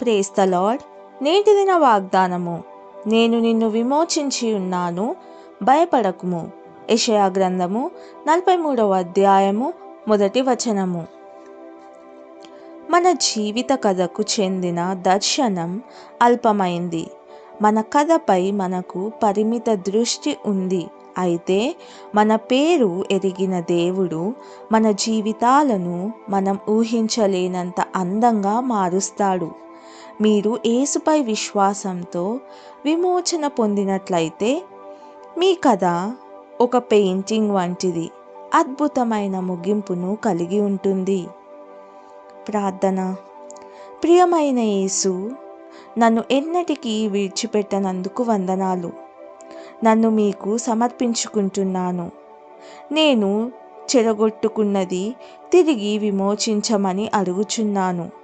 Praise the lord నేటి దిన వాగ్దానము. నేను నిన్ను విమోచించి ఉన్నాను. భయపడకుము. యషయా గ్రంథము నలభై మూడవ అధ్యాయము మొదటి వచనము. మన జీవిత కథకు చెందిన దర్శనం అల్పమైంది. మన కథపై మనకు పరిమిత దృష్టి ఉంది. అయితే మన పేరు ఎరిగిన దేవుడు మన జీవితాలను మనం ఊహించలేనంత అందంగా మారుస్తాడు. మీరు ఏసుపై విశ్వాసంతో విమోచన పొందినట్లయితే మీ కథ ఒక పెయింటింగ్ వంటిది అద్భుతమైన ముగింపును కలిగి ఉంటుంది. ప్రార్థన. ప్రియమైన యేసు నన్ను ఎన్నటికీ విడిచిపెట్టనందుకు వందనాలు. నన్ను మీకు సమర్పించుకుంటున్నాను. నేను చెడగొట్టుకున్నది తిరిగి విమోచించమని అడుగుచున్నాను.